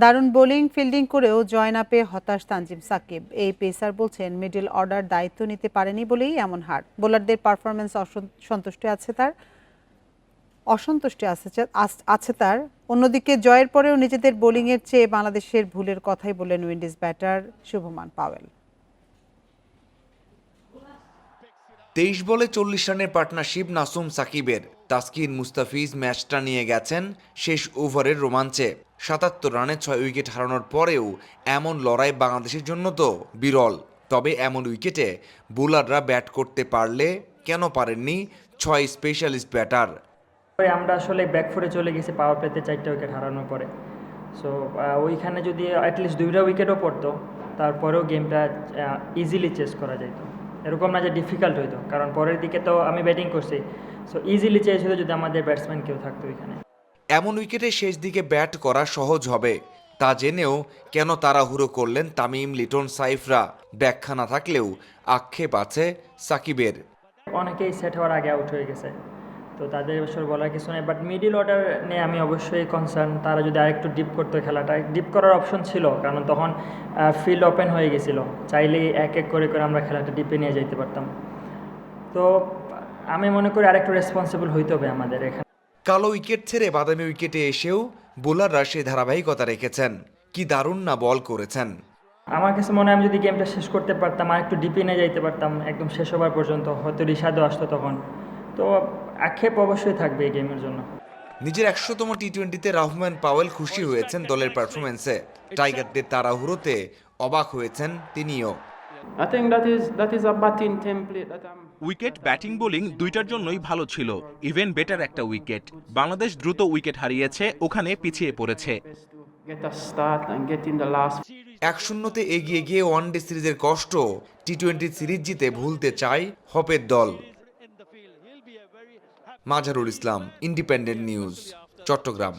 দারুণ bowling, fielding করেও জয় না পেয়ে হতাশ তানজিম সাকিব। এই পেসার বলছেন, মিডল অর্ডার দায়িত্ব নিতে পারেনি বলেই এমন হার। বোলারদের পারফরমেন্স সন্তুষ্টি আছে তার, অসন্তুষ্টি আছে তার। অন্যদিকে জয়ের পরেও নিজেদের বোলিংয়ের চেয়ে বাংলাদেশের ভুলের কথাই বললেন উইন্ডিজ ব্যাটার শুভমান পাওয়েল। তেইশ বলে চল্লিশ রানের পার্টনারশিপ নাসুম সাকিবের। তাসকিন মুস্তাফিজ ম্যাচটা নিয়ে গেছেন শেষ ওভারের রোমাঞ্চে। সাতাত্তর রানে ছয় উইকেট হারানোর পরেও এমন লড়াই বাংলাদেশের জন্য তো বিরল। তবে এমন উইকেটে বোলাররা ব্যাট করতে পারলে কেন পারেননি ছয় স্পেশালিস্ট ব্যাটার। আমরা আসলে ব্যাকফোরে চলে গেছি পাওয়ার প্লেতে চারটা উইকেট হারানোর পরে। সো ওইখানে যদি অ্যাটলিস্ট দুইটা উইকেটও পড়তো, তারপরেও গেমটা ইজিলি চেস করা যেত এরকম না যে ডিফিকাল্ট হইতো কারণ পরের দিকে তো আমি ব্যাটিং করছি। সো ইজিলি চেয়েছিল যদি আমাদের ব্যাটসম্যান কেউ থাকতো এখানে। এমন উইকেটে শেষ দিকে ব্যাট করা সহজ হবে তা জেনেও কেন তাড়াহুড়ো করলেন তামিম লিটন সাইফরা? ব্যাখ্যা না থাকলেও আক্ষেপ আছে সাকিবের। অনেকেই সেট হওয়ার আগে আউট হয়ে গেছে। তো তাদের অবশ্য বলার কিছু নেই। বাট মিডিল অর্ডার নিয়ে আমি অবশ্যই কনসার্ন তারা যদি আরেকটু ডিপ করতো খেলাটা ডিপ করার অপশন ছিল কারণ তখন ফিল্ড ওপেন হয়ে গেছিল। চাইলেই এক এক করে করে আমরা খেলাটা ডিপে নিয়ে যেতে পারতাম। তো আমি মনে করি আরেকটু রেসপন্সিবল হইতে হবে আমাদের এখানে। কালো উইকেট ছেড়ে বাদামি উইকেটে এসেও বোলাররা সে ধারাবাহিকতা রেখেছেন। কি দারুণ না বল করেছেন। আমার কাছে মনে হয় আমি যদি গেমটা শেষ করতে পারতাম আর একটু ডিপে নিয়ে যাইতে পারতাম একদম শেষ হবার পর্যন্ত। হয়তো রিশাদও আসতো তখন। তো আক্ষেপ অবশ্যই থাকবে এই গেমের জন্য। নিজের একশোতম টি টোয়েন্টিতে রাহমান পাওয়েল খুশি হয়েছেন দলের পারফরমেন্সে টাইগারদের তাড়াহুড়োতে অবাক হয়েছেন তিনিও। উইকেট ব্যাটিং বোলিং দুইটার জন্যই ভালো ছিল। ইভেন বেটার একটা উইকেট বাংলাদেশ দ্রুত উইকেট হারিয়েছে ওখানে পিছিয়ে পড়েছে। এক শূন্যতে এগিয়ে গিয়ে ওয়ানডে সিরিজের কষ্ট টি টোয়েন্টি সিরিজ জিতে ভুলতে চায় হপের দল। Mazharul Islam independent news Chattogram.